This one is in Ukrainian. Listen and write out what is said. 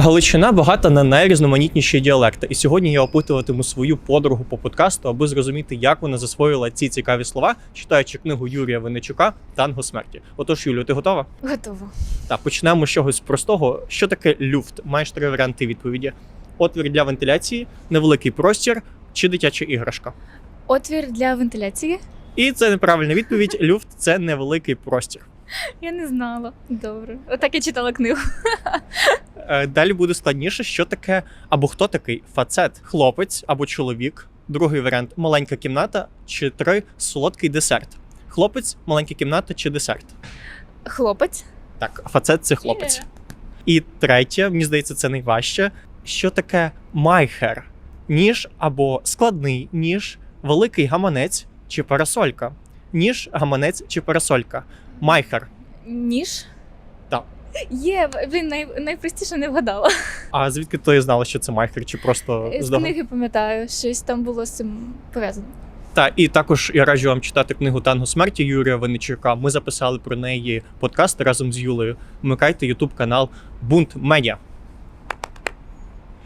Галичина багата на найрізноманітніші діалекти, і сьогодні я опитуватиму свою подругу по подкасту, аби зрозуміти, як вона засвоїла ці цікаві слова, читаючи книгу Юрія Винничука Танго смерті. Отож, Юлю, ти готова? Готово. Так, почнемо з чогось простого. Що таке люфт? Маєш три варіанти відповіді: отвір для вентиляції, невеликий простір чи дитяча іграшка. Отвір для вентиляції. І це неправильна відповідь. Люфт це невеликий простір. Я не знала. Добре. Отак я читала книгу. Е, Далі буде складніше, що таке або хто такий фацет, хлопець або чоловік. Другий варіант маленька кімната, чи три солодкий десерт. Хлопець, маленька кімната чи десерт. Хлопець. Так, фацет це хлопець. І третє, мені здається, це найважче. Що таке майхер? Ніж або складний ніж, великий гаманець чи парасолька. Ніж, гаманець чи парасолька. Майхер. Ніж. Є, блін, най, найпростіше не вгадала. А звідки ти знала, що це майхер, чи просто З здогад... книги пам'ятаю, щось там було з цим пов'язано. Та і також я раджу вам читати книгу Танго смерті Юрія Винничука. Ми записали про неї подкаст разом з Юлею. Вмикайте Ютуб канал Бунт Медіа.